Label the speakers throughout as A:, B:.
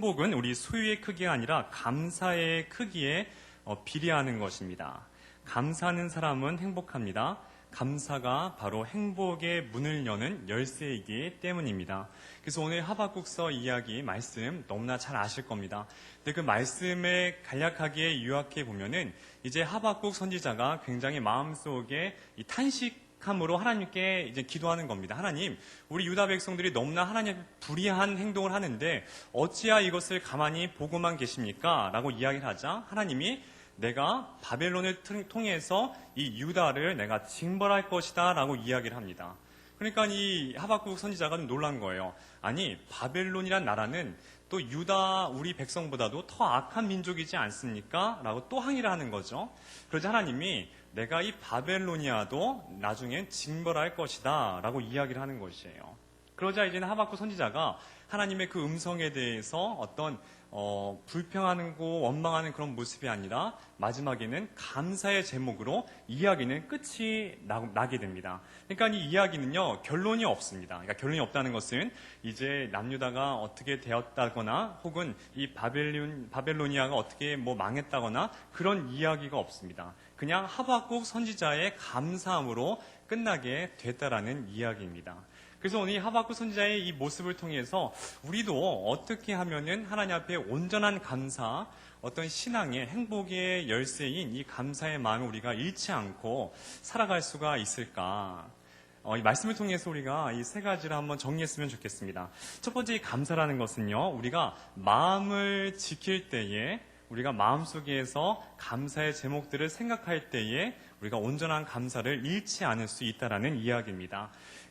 A: 행복은 우리 소유의 크기가 아니라 감사의 크기에 어, 비례하는 것입니다. 감사하는 사람은 행복합니다. 감사가 바로 행복의 문을 여는 열쇠이기 때문입니다. 그래서 오늘 하박국서 이야기 말씀 너무나 잘 아실 겁니다. 근데 그 말씀을 간략하게 요약해 보면은 이제 하박국 선지자가 굉장히 마음속에 이 탄식 함으로 하나님께 이제 기도하는 겁니다. 하나님, 우리 유다 백성들이 너무나 하나님 불의한 행동을 하는데 어찌야 이것을 가만히 보고만 계십니까? 라고 이야기를 하자 하나님이 내가 바벨론을 통- 통해서 이 유다를 내가 징벌할 것이다 라고 이야기를 합니다. 그러니까 이 하박국 선지자가 좀 놀란 거예요. 아니, 바벨론이란 나라는 또 유다 우리 백성보다도 더 악한 민족이지 않습니까? 라고 또 항의를 하는 거죠. 그러자 하나님이 내가 이 바벨로니아도 나중엔 징벌할 것이다 라고 이야기를 하는 것이에요. 그러자 이제는 하박국 선지자가 하나님의 그 음성에 대해서 어떤 어, 불평하고 원망하는 그런 모습이 아니라 마지막에는 감사의 제목으로 이야기는 끝이 나, 게 됩니다. 그러니까 이 이야기는요 결론이 없습니다. 그러니까 결론이 없다는 것은 이제 남유다가 어떻게 되었다거나 혹은 이 바벨론 바벨로니아가 어떻게 뭐 망했다거나 그런 이야기가 없습니다. 그냥 하박국 선지자의 감사함으로 끝나게 됐다라는 이야기입니다. 그래서 오늘 이 하박국 선지자의 이 모습을 통해서 우리도 어떻게 하면은 하나님 앞에 온전한 감사, 어떤 신앙의 행복의 열쇠인 이 감사의 마음을 우리가 잃지 않고 살아갈 수가 있을까? 어, 이 말씀을 통해서 우리가 이 세 가지를 한번 정리했으면 좋겠습니다. 첫 번째 이 감사라는 것은요, 우리가 마음을 지킬 때에 우리가 마음속에서 감사의 제목들을 생각할 때에 우리가 온전한 감사를 잃지 않을 수 있다라는 이야기입니다.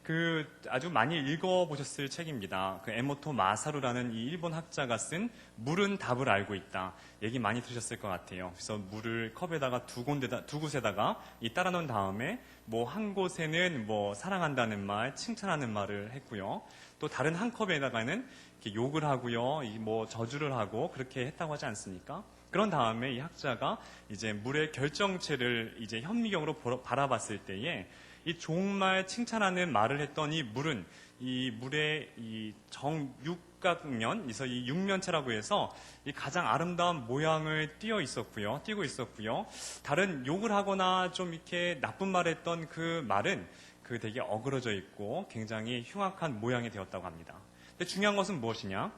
A: 그 아주 많이 읽어보셨을 책입니다. 그 에모토 마사루라는 이 일본 학자가 쓴 물은 답을 알고 있다. 얘기 많이 들으셨을 것 같아요. 그래서 물을 컵에다가 두 군데다 두 곳에다가 이 따라 놓은 다음에 뭐 한 곳에는 뭐 사랑한다는 말, 칭찬하는 말을 했고요. 또 다른 한 컵에다가는 이렇게 욕을 하고요. 이뭐 저주를 하고 그렇게 했다고 하지 않습니까? 그런 다음에 이 학자가 이제 물의 결정체를 이제 현미경으로 바라봤을 때에 이 종말 칭찬하는 말을 이 물은 이 물의 이 정육각면, 그래서 이 육면체라고 해서 이 가장 아름다운 모양을 띄어 있었고요, 띄고 있었고요. 다른 욕을 하거나 좀 이렇게 나쁜 말을 했던 그 말은 그 되게 어그러져 있고 굉장히 흉악한 모양이 되었다고 합니다. 근데 중요한 것은 무엇이냐?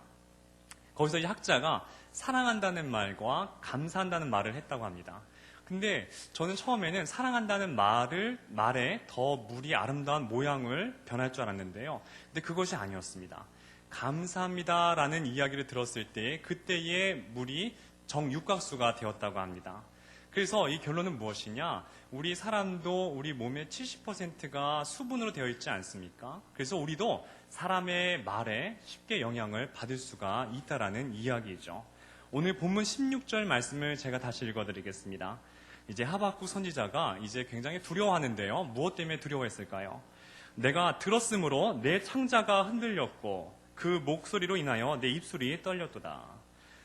A: 거기서 이 학자가 사랑한다는 말과 감사한다는 말을 했다고 합니다. 근데 저는 처음에는 사랑한다는 말을 말에 더 물이 아름다운 모양을 변할 줄 알았는데요. 근데 그것이 아니었습니다. 감사합니다라는 이야기를 들었을 때 그때의 물이 정육각수가 되었다고 합니다. 그래서 이 결론은 무엇이냐? 우리 사람도 우리 몸의 70%가 수분으로 되어 있지 않습니까? 그래서 우리도 사람의 말에 쉽게 영향을 받을 수가 있다라는 이야기죠. 오늘 본문 16절 말씀을 제가 다시 읽어드리겠습니다. 이제 하박국 선지자가 이제 굉장히 두려워하는데요. 무엇 때문에 두려워했을까요? 내가 들었으므로 내 창자가 흔들렸고 그 목소리로 인하여 내 입술이 떨렸도다.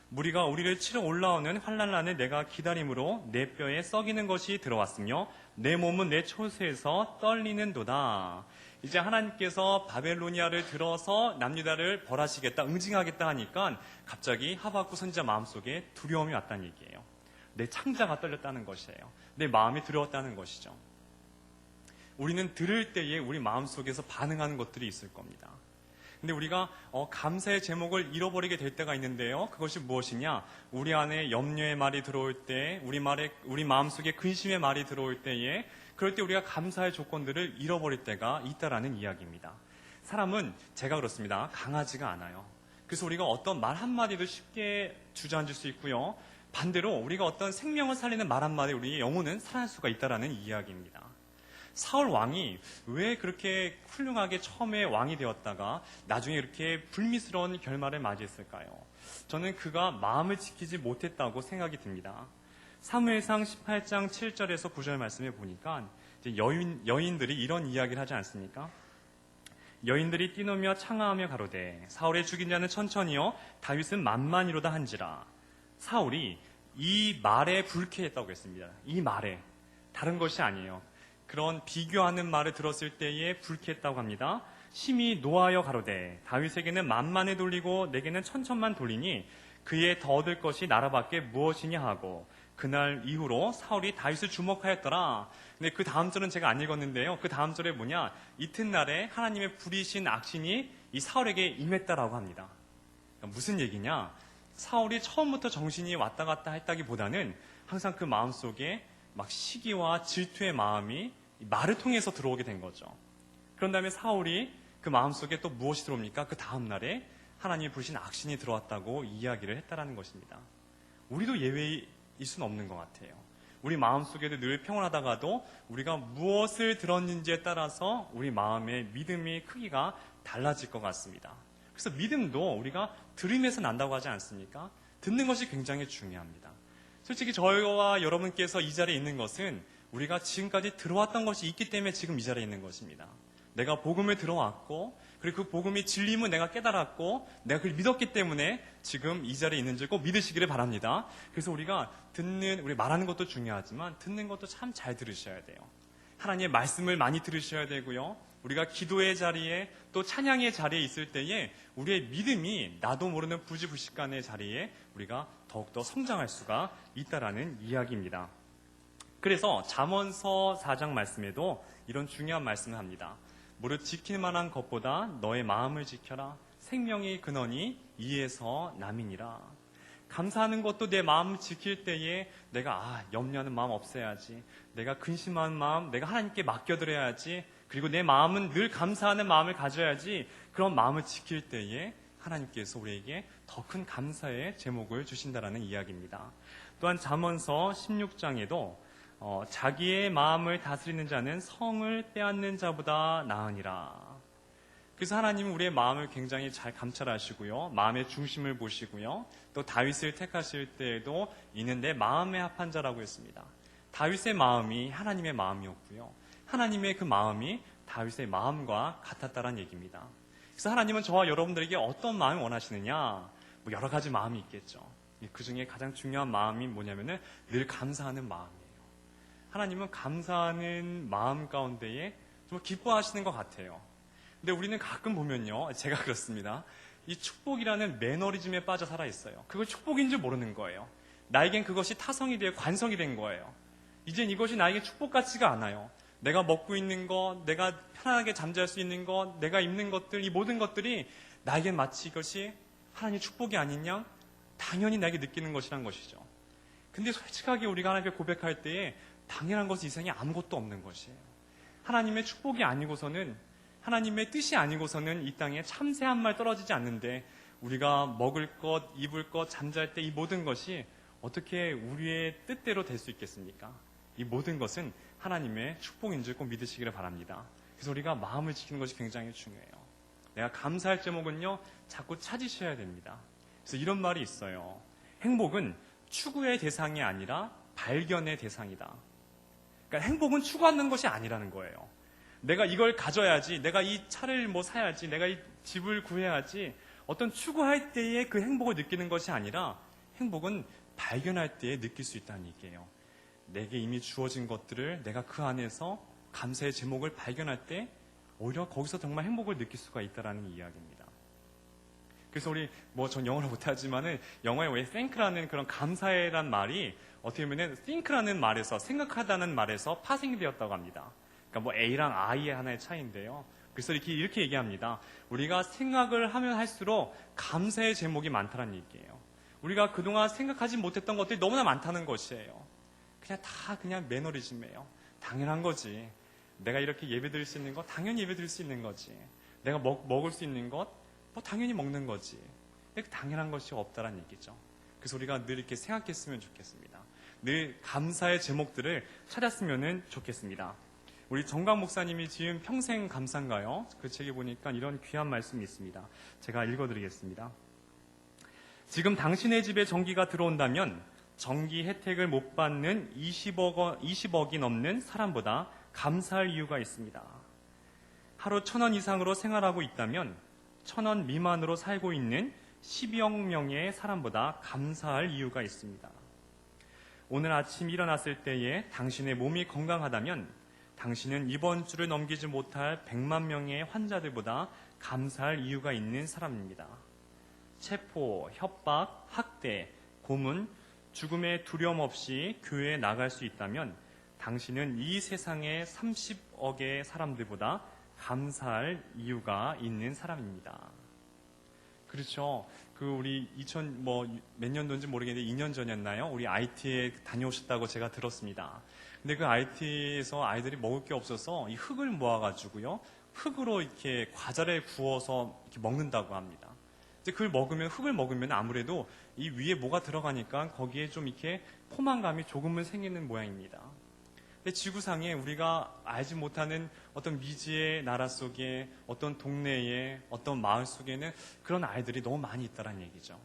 A: 무리가 우리를 치러 올라오는 환란란을 내가 기다림으로 내 뼈에 썩이는 것이 들어왔으며 내 몸은 내 초세에서 떨리는도다. 이제 하나님께서 바벨로니아를 들어서 남유다를 벌하시겠다, 응징하겠다 하니까 갑자기 하박국 선지자 마음속에 두려움이 왔다는 얘기예요. 내 창자가 떨렸다는 것이에요. 내 마음이 두려웠다는 것이죠. 우리는 들을 때에 우리 마음 속에서 반응하는 것들이 있을 겁니다. 근데 우리가 어, 감사의 제목을 잃어버리게 될 때가 있는데요. 그것이 무엇이냐? 우리 안에 염려의 말이 들어올 때, 우리 말에 우리 마음 속에 근심의 말이 들어올 때에 그럴 때 우리가 감사의 조건들을 잃어버릴 때가 있다라는 이야기입니다. 사람은 제가 그렇습니다. 강하지가 않아요. 그래서 우리가 어떤 말 한마디도 쉽게 주저앉을 수 있고요. 반대로 우리가 어떤 생명을 살리는 말 한마디 우리의 영혼은 살아날 수가 있다라는 이야기입니다. 사울 왕이 왜 그렇게 훌륭하게 처음에 왕이 되었다가 나중에 이렇게 불미스러운 결말을 맞이했을까요? 저는 그가 마음을 지키지 못했다고 생각이 듭니다. 사무엘상 18장 7절에서 9절 말씀에 보니까 여인, 여인들이 이런 이야기를 하지 않습니까? 여인들이 뛰노며 창하하며 가로되 사울의 죽인 자는 천천히요 다윗은 만만이로다 한지라 사울이 이 말에 불쾌했다고 했습니다. 이 말에 다른 것이 아니에요. 그런 비교하는 말을 들었을 때에 불쾌했다고 합니다. 심히 노하여 가로되 다윗에게는 만만에 돌리고 내게는 천천만 돌리니 그의 더 얻을 것이 나라밖에 무엇이냐 하고 그날 이후로 사울이 다윗을 주목하였더라. 근데 그 다음 절은 제가 안 읽었는데요. 그 다음 절에 뭐냐? 이튿날에 하나님의 부리신 악신이 이 사울에게 임했다라고 합니다. 그러니까 무슨 얘기냐? 사울이 처음부터 정신이 왔다 갔다 했다기보다는 항상 그 마음 속에 막 시기와 질투의 마음이 말을 통해서 들어오게 된 거죠. 그런 다음에 사울이 그 마음 속에 또 무엇이 들어옵니까? 그 다음 날에 하나님이 부르신 악신이 들어왔다고 이야기를 했다라는 것입니다. 우리도 예외일 수는 없는 것 같아요. 우리 마음 속에도 늘 평온하다가도 우리가 무엇을 들었는지에 따라서 우리 마음의 믿음의 크기가 달라질 것 같습니다. 그래서 믿음도 우리가 들음에서 난다고 하지 않습니까? 듣는 것이 굉장히 중요합니다. 솔직히 저와 여러분께서 이 자리에 있는 것은 우리가 지금까지 들어왔던 것이 있기 때문에 지금 이 자리에 있는 것입니다. 내가 복음을 들어왔고 그리고 그 복음이 진리임을 내가 깨달았고 내가 그걸 믿었기 때문에 지금 이 자리에 있는 줄 꼭 믿으시기를 바랍니다. 그래서 우리가 듣는 우리 말하는 것도 중요하지만 듣는 것도 참 잘 들으셔야 돼요. 하나님의 말씀을 많이 들으셔야 되고요. 우리가 기도의 자리에 또 찬양의 자리에 있을 때에 우리의 믿음이 나도 모르는 부지불식간의 자리에 우리가 더욱더 성장할 수가 있다라는 이야기입니다. 그래서 잠언서 4장 말씀에도 이런 중요한 말씀을 합니다. 무릇 지킬 만한 것보다 너의 마음을 지켜라. 생명이 근원이 이에서 남이니라. 감사하는 것도 내 마음을 지킬 때에 내가 아, 염려하는 마음 없애야지. 내가 근심하는 마음 내가 하나님께 맡겨드려야지. 그리고 내 마음은 늘 감사하는 마음을 가져야지. 그런 마음을 지킬 때에 하나님께서 우리에게 더 큰 감사의 제목을 주신다라는 이야기입니다. 또한 잠언서 16장에도 어, 자기의 마음을 다스리는 자는 성을 빼앗는 자보다 나으니라. 그래서 하나님은 우리의 마음을 굉장히 잘 감찰하시고요. 마음의 중심을 보시고요. 또 다윗을 택하실 때에도 내 마음에 합한 자라고 했습니다. 다윗의 마음이 하나님의 마음이었고요. 하나님의 그 마음이 다윗의 마음과 같았다는 얘기입니다. 그래서 하나님은 저와 여러분들에게 어떤 마음을 원하시느냐? 뭐 여러 가지 마음이 있겠죠. 그 중에 가장 중요한 마음이 뭐냐면은 늘 감사하는 마음이에요. 하나님은 감사하는 마음 가운데에 좀 기뻐하시는 것 같아요. 근데 우리는 가끔 보면요. 제가 그렇습니다. 이 축복이라는 매너리즘에 빠져 살아 있어요. 그걸 축복인 줄 모르는 거예요. 나에겐 그것이 타성이 되어 관성이 된 거예요. 이젠 이것이 나에게 축복 같지가 않아요. 내가 먹고 있는 것, 내가 편안하게 잠잘 수 있는 것, 내가 입는 것들, 이 모든 것들이 나에겐 마치 이것이 하나님의 축복이 아니냐? 당연히 나에게 느끼는 것이란 것이죠. 근데 솔직하게 우리가 하나님께 고백할 때에 당연한 것은 이상이 아무것도 없는 것이에요. 하나님의 축복이 아니고서는 하나님의 뜻이 아니고서는 이 땅에 참새 한 말 떨어지지 않는데 우리가 먹을 것, 입을 것, 잠잘 때 이 모든 것이 어떻게 우리의 뜻대로 될 수 있겠습니까? 이 모든 것은 하나님의 축복인 줄 꼭 믿으시기를 바랍니다. 그래서 우리가 마음을 지키는 것이 굉장히 중요해요. 내가 감사할 제목은요, 자꾸 찾으셔야 됩니다. 그래서 이런 말이 있어요. 행복은 추구의 대상이 아니라 발견의 대상이다. 그러니까 행복은 추구하는 것이 아니라는 거예요. 내가 이걸 가져야지, 내가 이 차를 뭐 사야지, 내가 이 집을 구해야지, 어떤 추구할 때에 그 행복을 느끼는 것이 아니라 행복은 발견할 때에 느낄 수 있다는 얘기예요. 내게 이미 주어진 것들을 내가 그 안에서 감사의 제목을 발견할 때 오히려 거기서 정말 행복을 느낄 수가 있다는 이야기입니다. 그래서 우리 뭐 전 영어를 못하지만은 영어에 왜 thank라는 그런 감사해란 말이 어떻게 보면은 think라는 말에서 생각하다는 말에서 파생이 되었다고 합니다. 그러니까 뭐 A랑 I의 하나의 차이인데요. 그래서 이렇게 이렇게 얘기합니다. 우리가 생각을 하면 할수록 감사의 제목이 많다는 얘기예요. 우리가 그동안 생각하지 못했던 것들이 너무나 많다는 것이에요. 그냥 다 그냥 매너리즘이에요. 당연한 거지. 내가 이렇게 예배 드릴 수 있는 것, 당연히 예배 드릴 수 있는 거지. 내가 먹, 먹을 수 있는 것, 뭐 당연히 먹는 거지. 근데 당연한 것이 없다는 얘기죠. 그래서 우리가 늘 이렇게 생각했으면 좋겠습니다. 늘 감사의 제목들을 찾았으면 좋겠습니다. 우리 정강 목사님이 지은 평생 감사인가요? 그 책에 보니까 이런 귀한 말씀이 있습니다. 제가 읽어드리겠습니다. 지금 당신의 집에 전기가 들어온다면 전기 혜택을 못 받는 20억, 20억이 넘는 사람보다 감사할 이유가 있습니다. 하루 천 원 이상으로 생활하고 있다면 천 원 미만으로 살고 있는 12억 명의 사람보다 감사할 이유가 있습니다. 오늘 아침 일어났을 때에 당신의 몸이 건강하다면 당신은 이번 주를 넘기지 못할 100만 명의 환자들보다 감사할 이유가 있는 사람입니다. 체포, 협박, 학대, 고문, 죽음의 두려움 없이 교회에 나갈 수 있다면 당신은 이 세상의 30억의 사람들보다 감사할 이유가 있는 사람입니다. 그렇죠. 그 우리 2000 뭐 몇 년도인지 모르겠는데 2년 전이었나요? 우리 IT에 다녀오셨다고 제가 들었습니다. 근데 그 IT에서 아이들이 먹을 게 없어서 이 흙을 모아가지고요. 흙으로 이렇게 과자를 구워서 이렇게 먹는다고 합니다. 이제 그걸 먹으면 흙을 먹으면 아무래도 이 위에 뭐가 들어가니까 거기에 좀 이렇게 포만감이 조금은 생기는 모양입니다. 근데 지구상에 우리가 알지 못하는 어떤 미지의 나라 속에 어떤 동네에 어떤 마을 속에는 그런 아이들이 너무 많이 있다는 얘기죠.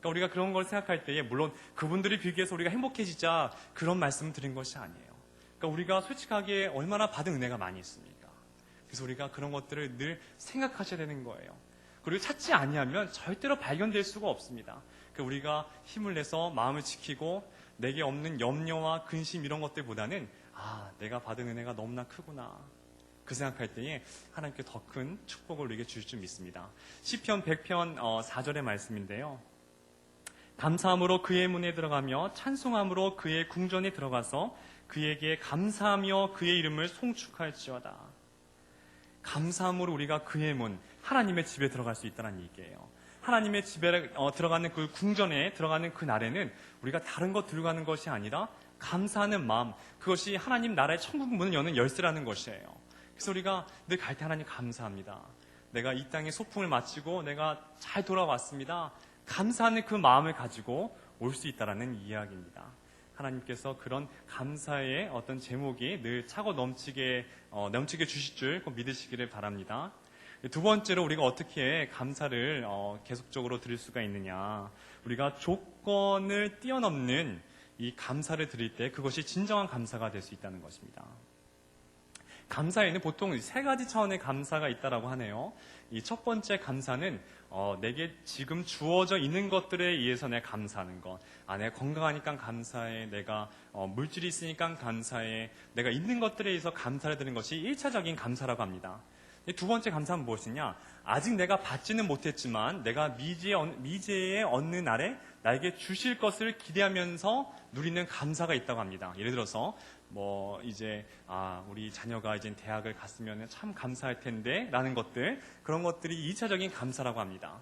A: 그러니까 우리가 그런 걸 생각할 때에 물론 그분들이 비교해서 우리가 행복해지자 그런 말씀을 드린 것이 아니에요. 그러니까 우리가 솔직하게 얼마나 받은 은혜가 많이 있습니까? 그래서 우리가 그런 것들을 늘 생각하셔야 되는 거예요. 그리고 찾지 아니하면 절대로 발견될 수가 없습니다. 그러니까 우리가 힘을 내서 마음을 지키고 내게 없는 염려와 근심 이런 것들보다는 아 내가 받은 은혜가 너무나 크구나 그 생각할 때에 하나님께 더 큰 축복을 우리에게 주실 줄 믿습니다. 시편 100편 4절의 말씀인데요. 감사함으로 그의 문에 들어가며 찬송함으로 그의 궁전에 들어가서 그에게 감사하며 그의 이름을 송축할지어다. 감사함으로 우리가 그의 문, 하나님의 집에 들어갈 수 있다는 얘기예요. 하나님의 집에 어, 들어가는 그 궁전에 들어가는 그 날에는 우리가 다른 것 들고 가는 것이 아니라 감사하는 마음, 그것이 하나님 나라의 천국 문을 여는 열쇠라는 것이에요. 그래서 우리가 늘 갈 때 하나님 감사합니다. 내가 이 땅의 소풍을 마치고 내가 잘 돌아왔습니다. 감사하는 그 마음을 가지고 올 수 있다라는 이야기입니다. 하나님께서 그런 감사의 어떤 제목이 늘 차고 넘치게 어, 넘치게 주실 줄꼭 믿으시기를 바랍니다. 두 번째로 우리가 어떻게 감사를 어, 계속적으로 드릴 수가 있느냐? 우리가 조건을 뛰어넘는 이 감사를 드릴 때 그것이 진정한 감사가 될 수 있다는 것입니다. 감사에는 보통 세 가지 차원의 감사가 있다라고 하네요. 이 첫 번째 감사는 어, 내게 지금 주어져 있는 것들에 의해서 내가 감사하는 것. 아, 내가 건강하니까 감사해. 내가 어, 물질이 있으니까 감사해. 내가 있는 것들에 의해서 감사를 드리는 것이 1차적인 감사라고 합니다. 두 번째 감사는 무엇이냐? 아직 내가 받지는 못했지만 내가 미지에, 미지에 얻는 날에 나에게 주실 것을 기대하면서 누리는 감사가 있다고 합니다. 예를 들어서 뭐 이제 아 우리 자녀가 이제 대학을 갔으면 참 감사할 텐데라는 것들 그런 것들이 2차적인 감사라고 합니다.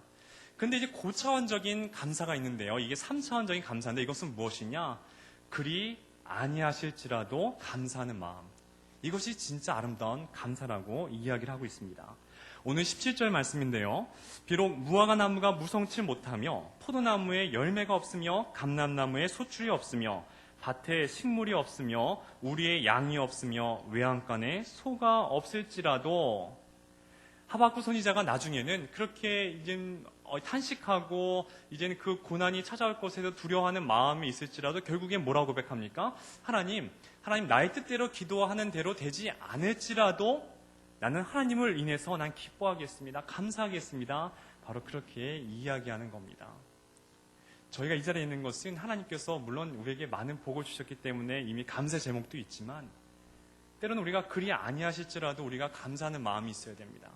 A: 근데 이제 고차원적인 감사가 있는데요. 이게 3차원적인 감사인데 이것은 무엇이냐? 그리 아니하실지라도 감사하는 마음. 이것이 진짜 아름다운 감사라고 이야기를 하고 있습니다. 오늘 17절 말씀인데요. 비록 무화과 나무가 무성치 못하며 포도나무에 열매가 없으며 감람나무에 소출이 없으며 밭에 식물이 없으며 우리의 양이 없으며 외양간에 소가 없을지라도 하박구 선지자가 나중에는 그렇게 이제 탄식하고 이제는 그 고난이 찾아올 것에서 두려워하는 마음이 있을지라도 결국엔 뭐라고 고백합니까? 하나님, 하나님 나의 뜻대로 기도하는 대로 되지 않을지라도 나는 하나님을 인해서 난 기뻐하겠습니다. 감사하겠습니다. 바로 그렇게 이야기하는 겁니다. 저희가 이 자리에 있는 것은 하나님께서 물론 우리에게 많은 복을 주셨기 때문에 이미 감사 제목도 있지만 때로는 우리가 그리 아니하실지라도 우리가 감사하는 마음이 있어야 됩니다.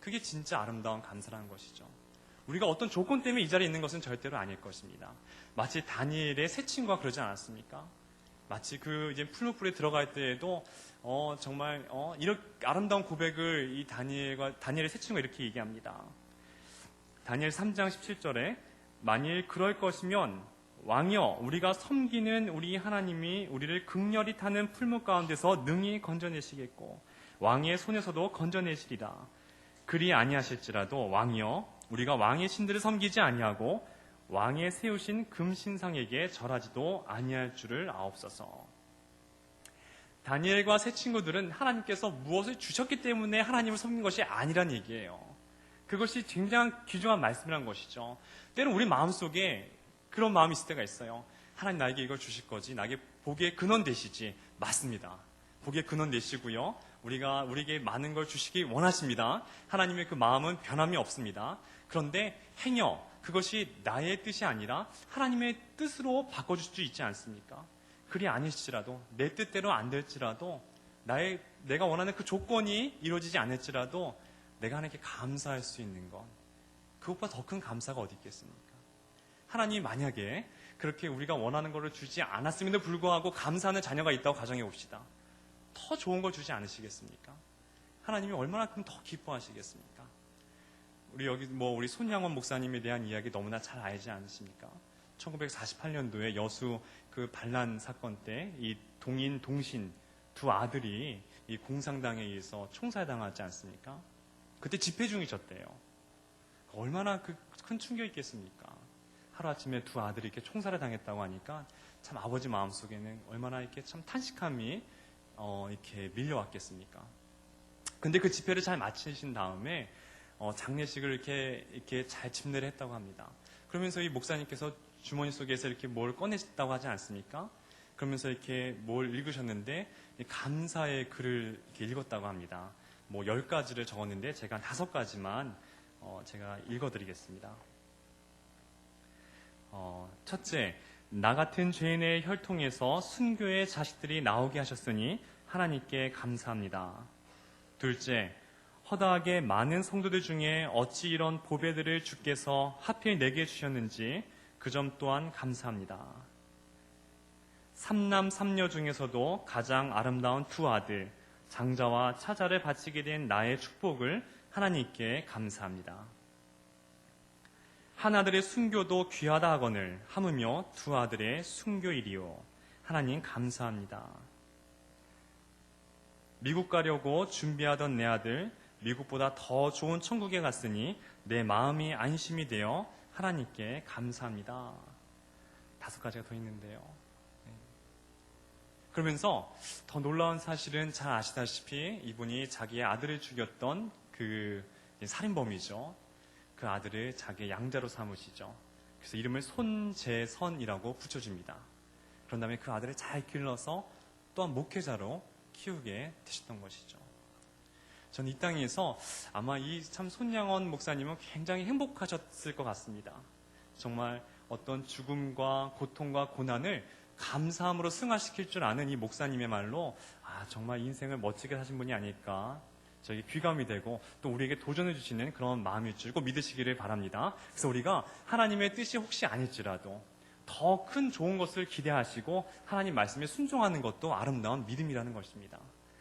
A: 그게 진짜 아름다운 감사라는 것이죠. 우리가 어떤 조건 때문에 이 자리에 있는 것은 절대로 아닐 것입니다. 마치 다니엘의 새 친구가 그러지 않았습니까? 마치 그 이제 풀무불에 들어갈 때에도 어 정말 어 이렇게 아름다운 고백을 이 다니엘과 다니엘의 새 친구가 이렇게 얘기합니다. 다니엘 3장 17절에 만일 그럴 것이면 왕여 우리가 섬기는 우리 하나님이 우리를 극렬히 타는 풀무 가운데서 능히 건져내시겠고 왕의 손에서도 건져내시리라. 그리 아니하실지라도 왕여 우리가 왕의 신들을 섬기지 아니하고 왕의 세우신 금신상에게 절하지도 아니할 줄을 아옵소서. 다니엘과 새 친구들은 하나님께서 무엇을 주셨기 때문에 하나님을 섬긴 것이 아니란 얘기예요. 그것이 굉장히 귀중한 말씀이란 것이죠. 때로 우리 마음속에 그런 마음이 있을 때가 있어요. 하나님 나에게 이걸 주실 거지. 나에게 복의 근원 되시지. 맞습니다. 복의 근원 되시고요. 우리가 우리에게 많은 걸 주시기 원하십니다. 하나님의 그 마음은 변함이 없습니다. 그런데 행여 그것이 나의 뜻이 아니라 하나님의 뜻으로 바꿔줄 수 있지 않습니까? 그리 아닐지라도 내 뜻대로 안 될지라도 나의 내가 원하는 그 조건이 이루어지지 않을지라도 내가 하나님께 감사할 수 있는 것 그것보다 더 큰 감사가 어디 있겠습니까? 하나님이 만약에 그렇게 우리가 원하는 것을 주지 않았음에도 불구하고 감사하는 자녀가 있다고 가정해 봅시다. 더 좋은 걸 주지 않으시겠습니까? 하나님이 얼마나큼 더 기뻐하시겠습니까? 우리 여기 뭐 우리 손양원 목사님에 대한 이야기 너무나 잘 알지 않으십니까? 1948년도에 여수 그 반란 사건 때 이 동인 동신 두 아들이 이 공산당에 의해서 총살당하지 않습니까? 그때 집회 중이셨대요. 얼마나 그 큰 충격이 있겠습니까? 하루아침에 두 아들이 이렇게 총살을 당했다고 하니까 참 아버지 마음속에는 얼마나 이렇게 참 탄식함이 어, 이렇게 밀려왔겠습니까? 근데 그 집회를 잘 마치신 다음에 어, 장례식을 이렇게 이렇게 잘 집례를 했다고 합니다. 그러면서 이 목사님께서 주머니 속에서 이렇게 뭘 꺼내셨다고 하지 않습니까? 그러면서 이렇게 뭘 읽으셨는데 이 감사의 글을 이렇게 읽었다고 합니다. 뭐 열 가지를 적었는데 제가 한 다섯 가지만 어, 제가 읽어드리겠습니다. 어, 첫째, 나 같은 죄인의 혈통에서 순교의 자식들이 나오게 하셨으니 하나님께 감사합니다. 둘째, 허다하게 많은 성도들 중에 어찌 이런 보배들을 주께서 하필 내게 주셨는지 그 점 또한 감사합니다. 삼남 삼녀 중에서도 가장 아름다운 두 아들, 장자와 차자를 바치게 된 나의 축복을 하나님께 감사합니다. 한 아들의 순교도 귀하다 하거늘 하무며 두 아들의 순교일이요. 하나님 감사합니다. 미국 가려고 준비하던 내 아들, 미국보다 더 좋은 천국에 갔으니 내 마음이 안심이 되어 하나님께 감사합니다. 다섯 가지가 더 있는데요. 네. 그러면서 더 놀라운 사실은 잘 아시다시피 이분이 자기의 아들을 죽였던 그 살인범이죠. 그 아들을 자기의 양자로 삼으시죠. 그래서 이름을 손재선이라고 붙여줍니다. 그런 다음에 그 아들을 잘 길러서 또한 목회자로 키우게 되셨던 것이죠. 저는 이 땅에서 아마 이 참 손양원 목사님은 굉장히 행복하셨을 것 같습니다. 정말 어떤 죽음과 고통과 고난을 감사함으로 승화시킬 줄 아는 이 목사님의 말로 아 정말 인생을 멋지게 사신 분이 아닐까 저희 귀감이 되고 또 우리에게 도전해 주시는 그런 마음일 줄꼭 믿으시기를 바랍니다. 그래서 우리가 하나님의 뜻이 혹시 아닐지라도 더 큰 좋은 것을 기대하시고 하나님 말씀에 순종하는 것도 아름다운 믿음이라는 것입니다.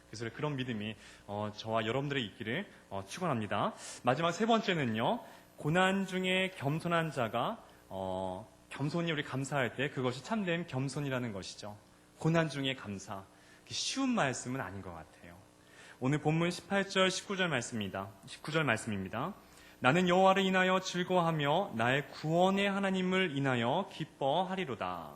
A: 그래서 그런 믿음이 어, 저와 여러분들의 있기를 어, 축원합니다. 마지막 세 번째는요. 고난 중에 겸손한 자가 어, 겸손히 우리 감사할 때 그것이 참된 겸손이라는 것이죠. 고난 중에 감사. 쉬운 말씀은 아닌 것 같아요. 오늘 본문 18절, 19절 말씀입니다. 19절 말씀입니다. 나는 여호와를 인하여 즐거워하며 나의 구원의 하나님을 인하여 기뻐하리로다.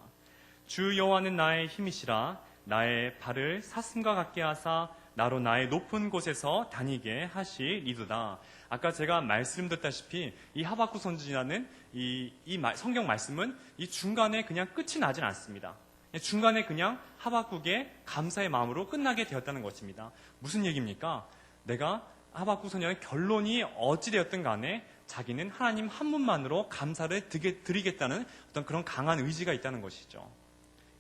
A: 주 여호와는 나의 힘이시라 나의 발을 사슴과 같게 하사 나로 나의 높은 곳에서 다니게 하시리도다. 아까 제가 말씀드렸다시피 이 하박구 선지자는 이, 이 말- 성경 말씀은 이 중간에 그냥 끝이 나진 않습니다. 중간에 그냥 하박국의 감사의 마음으로 끝나게 되었다는 것입니다. 무슨 얘기입니까? 내가 하박국 선지자는 결론이 어찌되었든 간에 자기는 하나님 한 분만으로 감사를 드리겠다는 어떤 그런 강한 의지가 있다는 것이죠.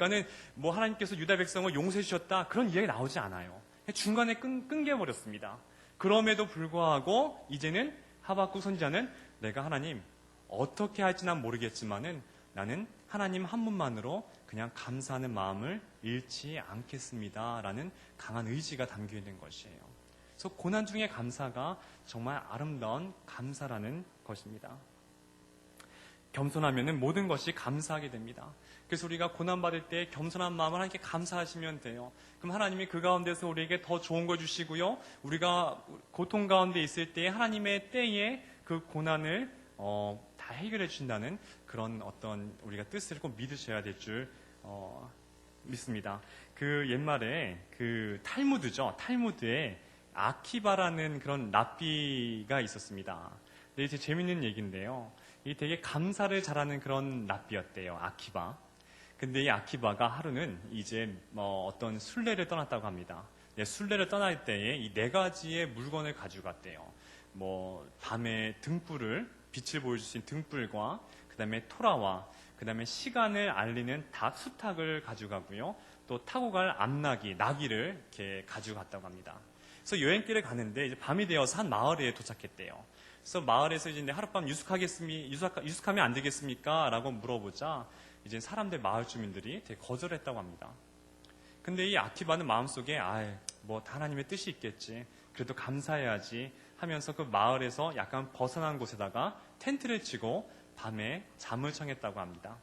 A: 그러니까는 뭐 하나님께서 유다 백성을 용서해 주셨다 그런 이야기 나오지 않아요. 중간에 끈, 끊겨버렸습니다. 그럼에도 불구하고 이제는 하박국 선지자는 내가 하나님 어떻게 할지 난 모르겠지만은 나는 하나님 한 분만으로 그냥 감사하는 마음을 잃지 않겠습니다라는 강한 의지가 담겨 있는 것이에요. 그래서 고난 중에 감사가 정말 아름다운 감사라는 것입니다. 겸손하면은 모든 것이 감사하게 됩니다. 그래서 우리가 고난받을 때 겸손한 마음을 하나님께 감사하시면 돼요. 그럼 하나님이 그 가운데서 우리에게 더 좋은 걸 주시고요. 우리가 고통 가운데 있을 때 하나님의 때에 그 고난을 어, 다 해결해 주신다는 그런 어떤 우리가 뜻을 꼭 믿으셔야 될줄 어, 믿습니다. 그 옛말에 그 탈무드죠. 탈무드에 아키바라는 그런 랍비가 있었습니다. 근데 이제 재밌는 얘기인데요. 이 되게 감사를 잘하는 그런 랍비였대요. 아키바. 근데 이 아키바가 하루는 이제 뭐 어떤 순례를 떠났다고 합니다. 예, 순례를 떠날 때에 이 네 가지의 물건을 가지고 갔대요. 뭐 밤에 등불을 빛을 보여줄 수 있는 등불과 그 다음에 토라와 그 다음에 시간을 알리는 닭 수탉을 가지고 가고요. 또또 타고 갈 암나귀, 나귀를 이렇게 가지고 갔다고 합니다. 그래서 여행길에 가는데 이제 밤이 되어서 한 마을에 도착했대요. 그래서 마을에서 이제 하룻밤 유숙하겠습니, 유숙, 유숙하면 안 되겠습니까? 라고 물어보자 이제 사람들 마을 주민들이 되게 거절했다고 합니다. 근데 이 아키바는 마음속에 아, 뭐 하나님의 뜻이 있겠지. 그래도 감사해야지 하면서 그 마을에서 약간 벗어난 곳에다가 텐트를 치고 밤에 잠을 청했다고 합니다.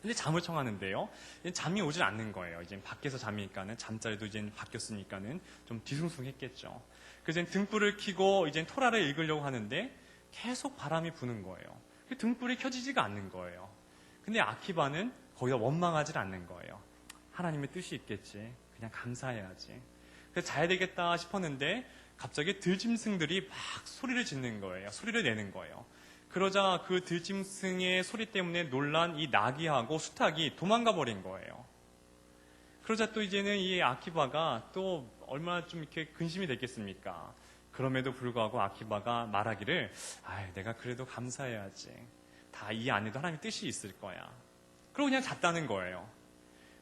A: 근데 잠을 청하는데요. 잠이 오질 않는 거예요. 이제 밖에서 잠이니까는 잠자리도 이제 바뀌었으니까는 좀 뒤숭숭했겠죠. 그래서 등불을 켜고 이제 토라를 읽으려고 하는데 계속 바람이 부는 거예요. 그 등불이 켜지지가 않는 거예요. 근데 아키바는 거기다 원망하지 않는 거예요. 하나님의 뜻이 있겠지. 그냥 감사해야지. 그래서 자야 되겠다 싶었는데 갑자기 들짐승들이 막 소리를 짓는 거예요. 소리를 내는 거예요. 그러자 그 들짐승의 소리 때문에 놀란 이 나귀하고 수탉이 도망가 버린 거예요. 그러자 또 이제는 이 아키바가 또 얼마나 좀 이렇게 근심이 됐겠습니까? 그럼에도 불구하고 아키바가 말하기를, 아, 내가 그래도 감사해야지. 다 이 안에도 하나님의 뜻이 있을 거야. 그러고 그냥 잤다는 거예요.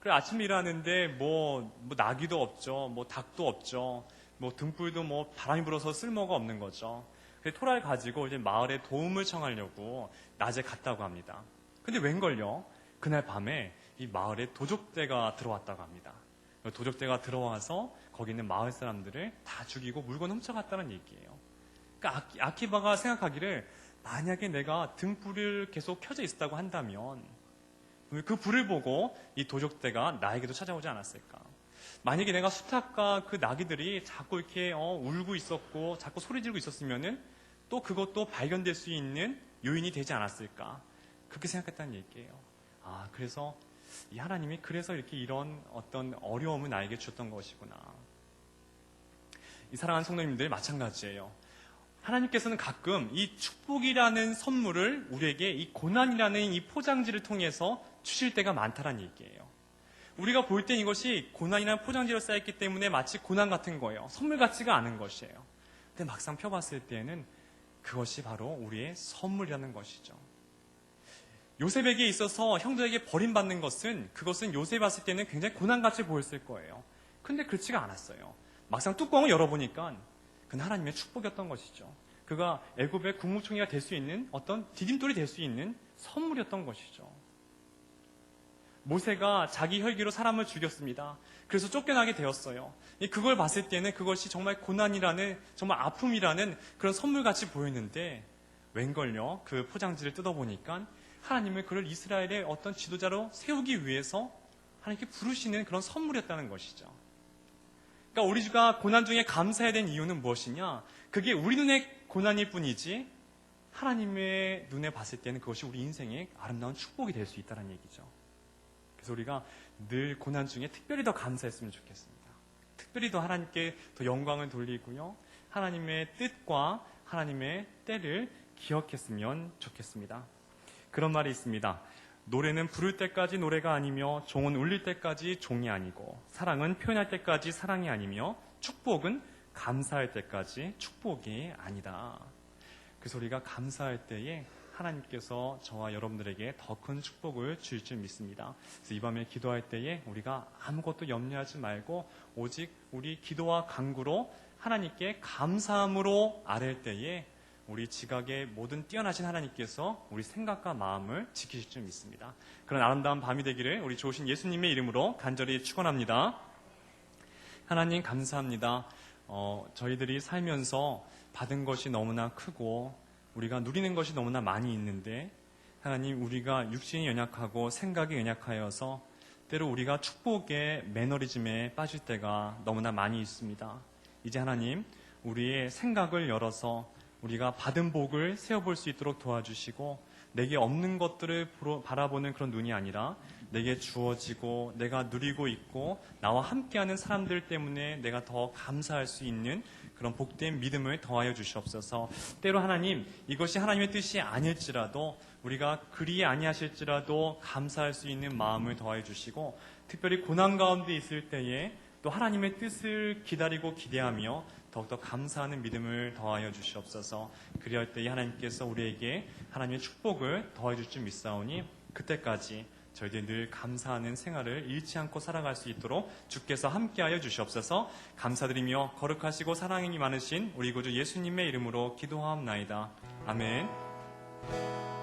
A: 그래 아침에 일하는데 뭐, 뭐 나귀도 없죠, 뭐 닭도 없죠, 뭐 등불도 뭐 바람이 불어서 쓸모가 없는 거죠. 그래서 토라를 가지고 이제 마을에 도움을 청하려고 낮에 갔다고 합니다. 근데 웬걸요? 그날 밤에 이 마을에 도적대가 들어왔다고 합니다. 도적대가 들어와서 거기 있는 마을 사람들을 다 죽이고 물건 훔쳐갔다는 얘기예요. 그러니까 아키, 아키바가 생각하기를 만약에 내가 등불을 계속 켜져 있었다고 한다면 그 불을 보고 이 도적대가 나에게도 찾아오지 않았을까? 만약에 내가 수탉과 그 나귀들이 자꾸 이렇게 어, 울고 있었고 자꾸 소리 지르고 있었으면은 또 그것도 발견될 수 있는 요인이 되지 않았을까? 그렇게 생각했다는 얘기예요. 아, 그래서 이 하나님이 그래서 이렇게 이런 어떤 어려움을 나에게 주셨던 것이구나. 이 사랑하는 성도님들 마찬가지예요. 하나님께서는 가끔 이 축복이라는 선물을 우리에게 이 고난이라는 이 포장지를 통해서 주실 때가 많다는 얘기예요. 우리가 볼 땐 이것이 고난이라는 포장지로 쌓였기 때문에 마치 고난 같은 거예요. 선물 같지가 않은 것이에요. 근데 막상 펴봤을 때는 그것이 바로 우리의 선물이라는 것이죠. 요셉에게 있어서 형들에게 버림받는 것은 그것은 요셉 봤을 때는 굉장히 고난같이 보였을 거예요. 근데 그렇지가 않았어요. 막상 뚜껑을 열어보니까 그는 하나님의 축복이었던 것이죠. 그가 애굽의 국무총리가 될 수 있는 어떤 디딤돌이 될 수 있는 선물이었던 것이죠. 모세가 자기 혈기로 사람을 죽였습니다. 그래서 쫓겨나게 되었어요. 그걸 봤을 때는 그것이 정말 고난이라는, 정말 아픔이라는 그런 선물같이 보였는데, 웬걸요? 그 포장지를 뜯어보니까 하나님을 그를 이스라엘의 어떤 지도자로 세우기 위해서 하나님께 부르시는 그런 선물이었다는 것이죠. 그러니까 우리 주가 고난 중에 감사해야 되는 이유는 무엇이냐? 그게 우리 눈에 고난일 뿐이지 하나님의 눈에 봤을 때는 그것이 우리 인생의 아름다운 축복이 될 수 있다는 얘기죠. 그래서 우리가 늘 고난 중에 특별히 더 감사했으면 좋겠습니다. 특별히 더 하나님께 더 영광을 돌리고요. 하나님의 뜻과 하나님의 때를 기억했으면 좋겠습니다. 그런 말이 있습니다. 노래는 부를 때까지 노래가 아니며 종은 울릴 때까지 종이 아니고 사랑은 표현할 때까지 사랑이 아니며 축복은 감사할 때까지 축복이 아니다. 그래서 우리가 감사할 때에 하나님께서 저와 여러분들에게 더 큰 축복을 주실 줄 믿습니다. 그래서 이 밤에 기도할 때에 우리가 아무것도 염려하지 말고 오직 우리 기도와 강구로 하나님께 감사함으로 아랠 때에 우리 지각의 모든 뛰어나신 하나님께서 우리 생각과 마음을 지키실 줄 믿습니다. 그런 아름다운 밤이 되기를 우리 좋으신 예수님의 이름으로 간절히 축원합니다. 하나님 감사합니다. 어, 저희들이 살면서 받은 것이 너무나 크고 우리가 누리는 것이 너무나 많이 있는데 하나님 우리가 육신이 연약하고 생각이 연약하여서 때로 우리가 축복의 매너리즘에 빠질 때가 너무나 많이 있습니다. 이제 하나님 우리의 생각을 열어서 우리가 받은 복을 세어볼 수 있도록 도와주시고 내게 없는 것들을 바라보는 그런 눈이 아니라 내게 주어지고 내가 누리고 있고 나와 함께하는 사람들 때문에 내가 더 감사할 수 있는 그런 복된 믿음을 더하여 주시옵소서. 때로 하나님 이것이 하나님의 뜻이 아닐지라도 우리가 그리 아니하실지라도 감사할 수 있는 마음을 더하여 주시고 특별히 고난 가운데 있을 때에 또 하나님의 뜻을 기다리고 기대하며 더욱더 감사하는 믿음을 더하여 주시옵소서. 그리할 때에 하나님께서 우리에게 하나님의 축복을 더해 줄줄 믿사오니 그때까지 저에게 늘 감사하는 생활을 잃지 않고 살아갈 수 있도록 주께서 함께하여 주시옵소서 감사드리며 거룩하시고 사랑이 많으신 우리 구주 예수님의 이름으로 기도하옵나이다. 아멘.